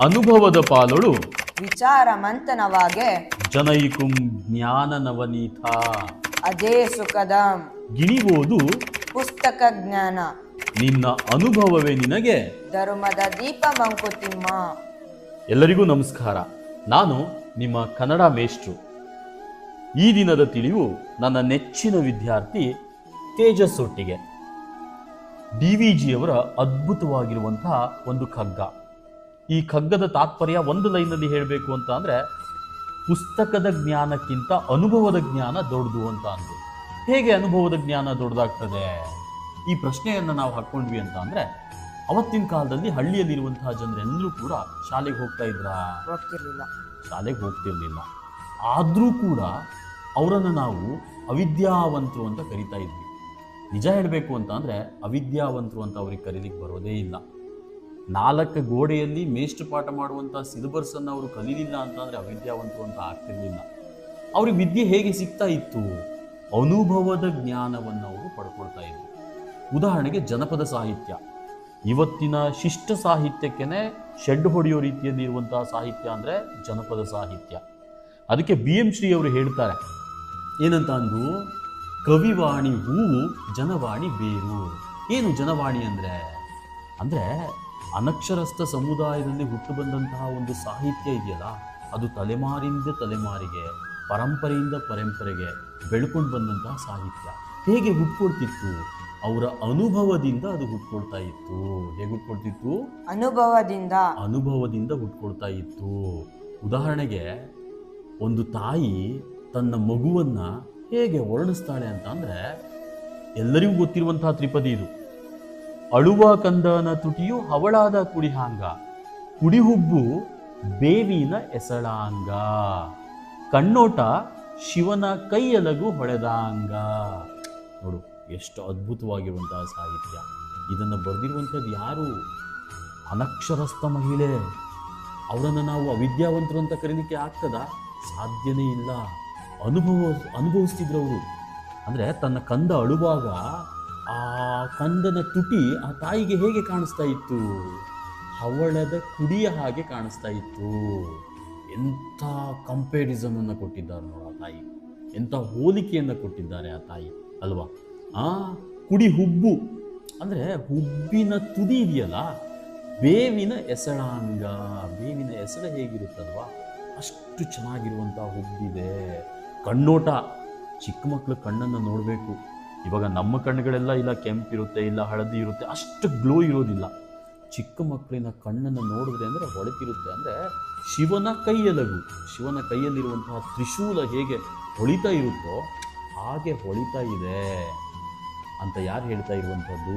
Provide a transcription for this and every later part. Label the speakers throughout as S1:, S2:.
S1: ಅನುಭವದ ಪಾಲೊಳು.
S2: ವಿಚಾರ ಮಂಥನವಾಗೆ
S1: ಜನೈಕುಂ ಜ್ಞಾನ ನವನೀತ
S2: ಅದೇ ಸುಖದ.
S1: ಗಿಣಿಗೋದು
S2: ಪುಸ್ತಕ ಜ್ಞಾನ.
S1: ನಿನ್ನ ಅನುಭವವೇ ನಿನಗೆ.
S2: ಧರ್ಮದ ದೀಪ ಮಂಕುತಿಮ್ಮ
S1: ಎಲ್ಲರಿಗೂ ನಮಸ್ಕಾರ. ನಾನು ನಿಮ್ಮ ಕನ್ನಡ ಮೇಷ್ಟ್ರು. ಈ ದಿನದ ತಿಳಿವು ನನ್ನ ನೆಚ್ಚಿನ ವಿದ್ಯಾರ್ಥಿ ತೇಜಸ್ಸೊಟ್ಟಿಗೆ ಡಿ ವಿ ಜಿಯವರ ಅದ್ಭುತವಾಗಿರುವಂತಹ ಒಂದು ಖಗ್ಗ. ಈ ಖಗ್ಗದ ತಾತ್ಪರ್ಯ ಒಂದು ಲೈನಲ್ಲಿ ಹೇಳಬೇಕು ಅಂತ ಅಂದರೆ ಪುಸ್ತಕದ ಜ್ಞಾನಕ್ಕಿಂತ ಅನುಭವದ ಜ್ಞಾನ ದೊಡ್ಡದು ಅಂತ ಅಂದರು. ಹೇಗೆ ಅನುಭವದ ಜ್ಞಾನ ದೊಡ್ಡದಾಗ್ತದೆ? ಈ ಪ್ರಶ್ನೆಯನ್ನು ನಾವು ಹಾಕ್ಕೊಂಡ್ವಿ ಅಂತ ಅಂದರೆ ಅವತ್ತಿನ ಕಾಲದಲ್ಲಿ ಹಳ್ಳಿಯಲ್ಲಿರುವಂತಹ ಜನರೆಲ್ಲರೂ ಕೂಡ ಶಾಲೆಗೆ ಹೋಗ್ತಾ ಇದ್ರಾ?
S2: ಹೋಗ್ತಿರ್ಲಿಲ್ಲ.
S1: ಶಾಲೆಗೆ ಹೋಗ್ತಿರ್ಲಿಲ್ಲ. ಆದರೂ ಕೂಡ ಅವರನ್ನು ನಾವು ಅವಿದ್ಯಾವಂತರು ಅಂತ ಕರಿತಾ ಇದ್ವಿ. ನಿಜ ಹೇಳಬೇಕು ಅಂತ ಅಂದರೆ ಅವಿದ್ಯಾವಂತರು ಅಂತ ಅವ್ರಿಗೆ ಕರೀಲಿಕ್ಕೆ ಬರೋದೇ ಇಲ್ಲ. ನಾಲ್ಕು ಗೋಡೆಯಲ್ಲಿ ಮೇಷ್ಟ್ರು ಪಾಠ ಮಾಡುವಂಥ ಸಿಲೆಬಸ್ಸನ್ನು ಅವರು ಕಲೀಲಿಲ್ಲ ಅಂತಂದರೆ ಅವಿದ್ಯಾವಂತು ಅಂತ ಆಗ್ತಿರಲಿಲ್ಲ. ಅವ್ರಿಗೆ ವಿದ್ಯೆ ಹೇಗೆ ಸಿಗ್ತಾ ಇತ್ತು? ಅನುಭವದ ಜ್ಞಾನವನ್ನು ಅವರು ಪಡ್ಕೊಳ್ತಾ ಇದ್ರು. ಉದಾಹರಣೆಗೆ ಜನಪದ ಸಾಹಿತ್ಯ. ಇವತ್ತಿನ ಶಿಷ್ಟ ಸಾಹಿತ್ಯಕ್ಕೇ ಶೆಡ್ ಹೊಡೆಯೋ ರೀತಿಯಲ್ಲಿ ಇರುವಂತಹ ಸಾಹಿತ್ಯ ಅಂದರೆ ಜನಪದ ಸಾಹಿತ್ಯ. ಅದಕ್ಕೆ ಬಿ ಎಂ ಶ್ರೀ ಅವರು ಹೇಳ್ತಾರೆ, ಏನಂತ ಅಂದು? ಕವಿವಾಣಿ ಹೂವು ಜನವಾಣಿ ಬೇರು. ಏನು ಜನವಾಣಿ ಅಂದರೆ? ಅಂದರೆ ಅನಕ್ಷರಸ್ಥ ಸಮುದಾಯದಲ್ಲಿ ಹುಟ್ಟು ಬಂದಂತಹ ಒಂದು ಸಾಹಿತ್ಯ ಇದೆಯಲ್ಲ ಅದು ತಲೆಮಾರಿಂದ ತಲೆಮಾರಿಗೆ ಪರಂಪರೆಯಿಂದ ಪರಂಪರೆಗೆ ಬೆಳ್ಕೊಂಡು ಬಂದಂತಹ ಸಾಹಿತ್ಯ. ಹೇಗೆ ಹುಟ್ಕೊಳ್ತಿತ್ತು? ಅವರ ಅನುಭವದಿಂದ ಅದು ಹುಟ್ಕೊಳ್ತಾ ಇತ್ತು. ಹೇಗೆ ಹುಟ್ಕೊಳ್ತಿತ್ತು?
S2: ಅನುಭವದಿಂದ.
S1: ಅನುಭವದಿಂದ ಹುಟ್ಕೊಳ್ತಾ ಇತ್ತು. ಉದಾಹರಣೆಗೆ ಒಂದು ತಾಯಿ ತನ್ನ ಮಗುವನ್ನು ಹೇಗೆ ವರ್ಣಿಸ್ತಾಳೆ ಅಂತ ಅಂದರೆ ಎಲ್ಲರಿಗೂ ಗೊತ್ತಿರುವಂತಹ ತ್ರಿಪದಿ ಇದು. ಅಳುವ ಕಂದನ ತುಟಿಯು ಹವಳಾದ ಕುಡಿಹಾಂಗ. ಕುಡಿಹುಬ್ಬು ಬೇವಿನ ಎಸಳಾಂಗ. ಕಣ್ಣೋಟ ಶಿವನ ಕೈಯಲಗು ಹೊಳೆದಾಂಗ. ನೋಡು, ಎಷ್ಟು ಅದ್ಭುತವಾಗಿರುವಂತಹ ಸಾಹಿತ್ಯ. ಇದನ್ನು ಬರೆದಿರುವಂಥದ್ದು ಯಾರು? ಅನಕ್ಷರಸ್ಥ ಮಹಿಳೆ. ಅವರನ್ನು ನಾವು ಅವಿದ್ಯಾವಂತರು ಅಂತ ಕರೀಲಿಕ್ಕೆ ಆಗ್ತದ? ಸಾಧ್ಯನೇ ಇಲ್ಲ. ಅನುಭವ, ಅನುಭವಿಸ್ತಿದ್ರು ಅವರು. ಅಂದರೆ ತನ್ನ ಕಂದ ಅಳುವಾಗ ಆ ಕಂದನ ತುಟಿ ಆ ತಾಯಿಗೆ ಹೇಗೆ ಕಾಣಿಸ್ತಾ ಇತ್ತು? ಹವಳದ ಕುಡಿಯ ಹಾಗೆ ಕಾಣಿಸ್ತಾ ಇತ್ತು. ಎಂಥ ಕಂಪೇರಿಸನನ್ನು ಕೊಟ್ಟಿದ್ದಾರೆ ನೋಡಿ ಆ ತಾಯಿ. ಎಂಥ ಹೋಲಿಕೆಯನ್ನು ಕೊಟ್ಟಿದ್ದಾರೆ ಆ ತಾಯಿ, ಅಲ್ವಾ? ಆ ಕುಡಿ ಹುಬ್ಬು, ಅಂದರೆ ಹುಬ್ಬಿನ ತುದಿ ಇದೆಯಲ್ಲ, ಬೇವಿನ ಎಸಳಾಂಗ ಬೇವಿನ ಎಸಳ ಹೇಗಿರುತ್ತಲ್ವಾ? ಅಷ್ಟು ಚೆನ್ನಾಗಿರುವಂಥ ಹುಬ್ಬಿದೆ. ಕಣ್ಣೋಟ, ಚಿಕ್ಕ ಮಕ್ಕಳು ಕಣ್ಣನ್ನು ನೋಡಬೇಕು. ಇವಾಗ ನಮ್ಮ ಕಣ್ಣುಗಳೆಲ್ಲ ಇಲ್ಲ ಕೆಂಪಿರುತ್ತೆ ಇಲ್ಲ ಹಳದಿ ಇರುತ್ತೆ ಅಷ್ಟು ಗ್ಲೋ ಇರೋದಿಲ್ಲ. ಚಿಕ್ಕ ಮಕ್ಕಳಿನ ಕಣ್ಣನ್ನು ನೋಡಿದ್ರೆ ಅಂದರೆ ಹೊಳಿತಿರುತ್ತೆ. ಅಂದರೆ ಶಿವನ ಕೈಯಲಗು ಶಿವನ ಕೈಯಲ್ಲಿರುವಂತಹ ತ್ರಿಶೂಲ ಹೇಗೆ ಹೊಳಿತಾ ಇರುತ್ತೋ ಹಾಗೆ ಹೊಳಿತಾ ಇದೆ ಅಂತ ಯಾರು ಹೇಳ್ತಾ ಇರುವಂಥದ್ದು?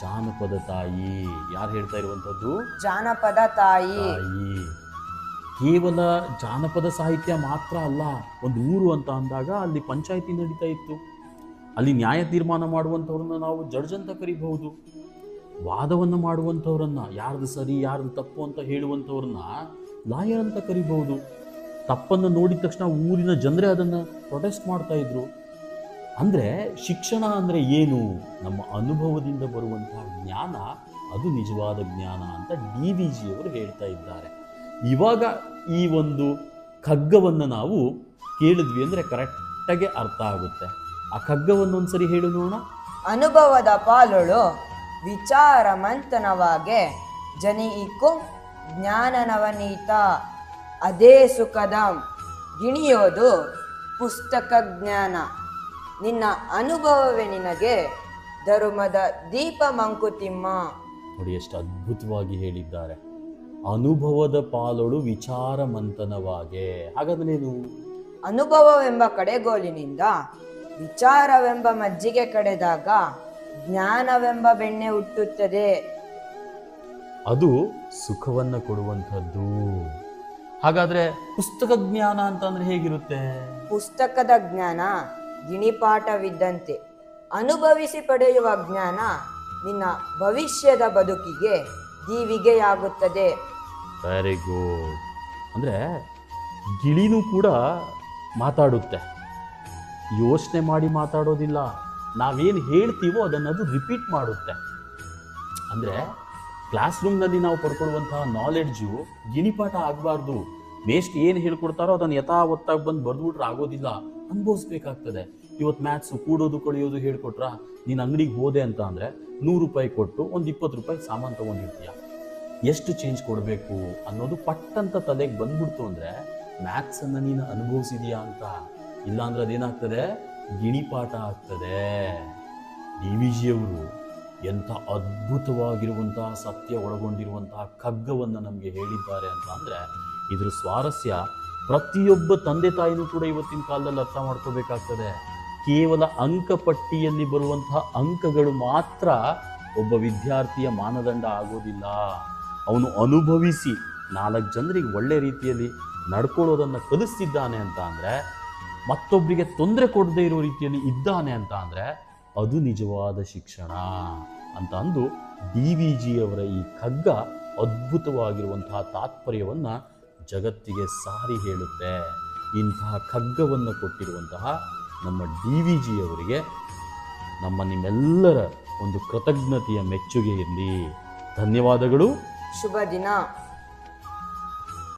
S1: ಜಾನಪದ ತಾಯಿ. ಯಾರು ಹೇಳ್ತಾ ಇರುವಂಥದ್ದು?
S2: ಜಾನಪದ ತಾಯಿ.
S1: ತಾಯಿ. ಕೇವಲ ಜಾನಪದ ಸಾಹಿತ್ಯ ಮಾತ್ರ ಅಲ್ಲ ಒಂದು ಊರು ಅಂತ ಅಂದಾಗ ಅಲ್ಲಿ ಪಂಚಾಯಿತಿ ನಡೀತಾ ಇತ್ತು. ಅಲ್ಲಿ ನ್ಯಾಯ ತೀರ್ಮಾನ ಮಾಡುವಂಥವ್ರನ್ನ ನಾವು ಜಡ್ಜ್ ಅಂತ ಕರಿಬಹುದು. ವಾದವನ್ನು ಮಾಡುವಂಥವ್ರನ್ನ, ಯಾರ್ದು ಸರಿ, ಯಾರ್ದು ತಪ್ಪು ಅಂತ ಹೇಳುವಂಥವ್ರನ್ನ ಲಾಯರ್ ಅಂತ ಕರಿಬಹುದು. ತಪ್ಪನ್ನು ನೋಡಿದ ತಕ್ಷಣ ಊರಿನ ಜನರೇ ಅದನ್ನು ಪ್ರೊಟೆಸ್ಟ್ ಮಾಡ್ತಾ ಇದ್ರು. ಅಂದರೆ ಶಿಕ್ಷಣ ಅಂದರೆ ಏನು? ನಮ್ಮ ಅನುಭವದಿಂದ ಬರುವಂತಹ ಜ್ಞಾನ, ಅದು ನಿಜವಾದ ಜ್ಞಾನ ಅಂತ ಡಿ ವಿ ಜಿಯವರು ಹೇಳ್ತಾ ಇದ್ದಾರೆ. ಇವಾಗ ಈ ಒಂದು ಖಗ್ಗವನ್ನು ನಾವು ಕೇಳಿದ್ವಿ ಅಂದರೆ ಕರೆಕ್ಟಾಗಿ ಅರ್ಥ ಆಗುತ್ತೆ. ಆ ಖಗ್ಗವನ್ನು ಒಂದ್ಸರಿ ಹೇಳು ನೋಡೋಣ.
S2: ಅನುಭವದ ಪಾಲೊಳು ವಿಚಾರ ಮಂಥನವಾಗೆ ಜನಿಯಿಕು ಜ್ಞಾನ ನವನೀತ ಅದೇ ಸುಖದ. ಗಿಣಿಯೋದು ಪುಸ್ತಕ ಜ್ಞಾನ ನಿನ್ನ ಅನುಭವವೇ ನಿನಗೆ ಧರ್ಮದ ದೀಪ ಮಂಕುತಿಮ್ಮ
S1: ನೋಡಿ ಎಷ್ಟು ಅದ್ಭುತವಾಗಿ ಹೇಳಿದ್ದಾರೆ. ಅನುಭವದ ಪಾಲೊಳು ವಿಚಾರ ಮಂಥನವಾಗೆ ಹಾಗಾದ್ರೆ
S2: ಅನುಭವವೆಂಬ ಕಡೆಗೋಲಿನಿಂದ ವಿಚಾರವೆಂಬ ಮಜ್ಜಿಗೆ ಕಡೆದಾಗ ಜ್ಞಾನವೆಂಬ ಬೆಣ್ಣೆ ಹುಟ್ಟುತ್ತದೆ.
S1: ಅದು ಸುಖವನ್ನು ಕೊಡುವಂಥದ್ದು. ಹಾಗಾದ್ರೆ ಪುಸ್ತಕ ಜ್ಞಾನ ಅಂತಂದ್ರೆ ಹೇಗಿರುತ್ತೆ?
S2: ಪುಸ್ತಕದ ಜ್ಞಾನ ಗಿಣಿಪಾಠವಿದ್ದಂತೆ. ಅನುಭವಿಸಿ ಪಡೆಯುವ ಜ್ಞಾನ ನಿನ್ನ ಭವಿಷ್ಯದ ಬದುಕಿಗೆ ದೀವಿಗೆಯಾಗುತ್ತದೆ.
S1: ವೆರಿ ಗುಡ್ ಅಂದ್ರೆ ಗಿಳಿನೂ ಕೂಡ ಮಾತಾಡುತ್ತೆ. ಯೋಚನೆ ಮಾಡಿ ಮಾತಾಡೋದಿಲ್ಲ. ನಾವೇನು ಹೇಳ್ತೀವೋ ಅದನ್ನು ಅದು ರಿಪೀಟ್ ಮಾಡುತ್ತೆ. ಅಂದರೆ ಕ್ಲಾಸ್ ರೂಮ್ನಲ್ಲಿ ನಾವು ಪಡ್ಕೊಳ್ಳುವಂತಹ ನಾಲೆಡ್ಜು ಗಿಣಿಪಾಠ ಆಗಬಾರ್ದು. ವೇಸ್ಟ್ ಏನು ಹೇಳ್ಕೊಡ್ತಾರೋ ಅದನ್ನು ಯಥಾವತ್ತಾಗಿ ಬಂದು ಬರೆದ್ಬಿಟ್ರೆ ಆಗೋದಿಲ್ಲ. ಅನುಭವಿಸ್ಬೇಕಾಗ್ತದೆ. ಇವತ್ತು ಮ್ಯಾಥ್ಸು ಕೂಡೋದು ಕಳಿಯೋದು ಹೇಳ್ಕೊಟ್ರ? ನೀನು ಅಂಗಡಿಗೆ ಹೋದೆ ಅಂತ ಅಂದರೆ ನೂರು ರೂಪಾಯಿ ಕೊಟ್ಟು ಒಂದು ಇಪ್ಪತ್ತು ರೂಪಾಯಿ ಸಾಮಾನು ತೊಗೊಂಡಿರ್ತೀಯ. ಎಷ್ಟು ಚೇಂಜ್ ಕೊಡಬೇಕು ಅನ್ನೋದು ಪಟ್ಟಂತ ತಲೆಗೆ ಬಂದ್ಬಿಡ್ತು ಅಂದರೆ ಮ್ಯಾಥ್ಸನ್ನು ನೀನು ಅನುಭವಿಸಿದೀಯಾ ಅಂತ. ಇಲ್ಲಾಂದ್ರೆ ಅದೇನಾಗ್ತದೆ ಗಿಣಿಪಾಠ ಆಗ್ತದೆ. ಡಿ ವಿ ಜಿಯವರು ಎಂಥ ಅದ್ಭುತವಾಗಿರುವಂತಹ ಸತ್ಯ ಒಳಗೊಂಡಿರುವಂತಹ ಕಗ್ಗವನ್ನು ನಮಗೆ ಹೇಳಿದ್ದಾರೆ ಅಂತ ಅಂದರೆ, ಇದ್ರ ಸ್ವಾರಸ್ಯ ಪ್ರತಿಯೊಬ್ಬ ತಂದೆ ತಾಯಿನೂ ಕೂಡ ಇವತ್ತಿನ ಕಾಲದಲ್ಲಿ ಅರ್ಥ ಮಾಡ್ಕೋಬೇಕಾಗ್ತದೆ. ಕೇವಲ ಅಂಕಪಟ್ಟಿಯಲ್ಲಿ ಬರುವಂತಹ ಅಂಕಗಳು ಮಾತ್ರ ಒಬ್ಬ ವಿದ್ಯಾರ್ಥಿಯ ಮಾನದಂಡ ಆಗೋದಿಲ್ಲ. ಅವನು ಅನುಭವಿಸಿ ನಾಲ್ಕು ಜನರಿಗೆ ಒಳ್ಳೆ ರೀತಿಯಲ್ಲಿ ನಡ್ಕೊಳ್ಳೋದನ್ನು ಕಲಿಸ್ತಿದ್ದಾನೆ ಅಂತ ಅಂದರೆ ಮತ್ತೊಬ್ಬರಿಗೆ ತೊಂದರೆ ಕೊಡದೇ ಇರೋ ರೀತಿಯಲ್ಲಿ ಇದ್ದಾನೆ ಅಂತ ಅಂದರೆ ಅದು ನಿಜವಾದ ಶಿಕ್ಷಣ ಅಂತ ಅಂದು ಡಿ ವಿ ಜಿಯವರ ಈ ಕಗ್ಗ ಅದ್ಭುತವಾಗಿರುವಂತಹ ತಾತ್ಪರ್ಯವನ್ನು ಜಗತ್ತಿಗೆ ಸಾರಿ ಹೇಳುತ್ತೆ. ಇಂತಹ ಕಗ್ಗವನ್ನು ಕೊಟ್ಟಿರುವಂತಹ ನಮ್ಮ ಡಿ ವಿ ಜಿಯವರಿಗೆ ನಮ್ಮ ನಿಮ್ಮೆಲ್ಲರ ಒಂದು ಕೃತಜ್ಞತೆಯ ಮೆಚ್ಚುಗೆ ಇರಲಿ. ಧನ್ಯವಾದಗಳು.
S2: ಶುಭ ದಿನ.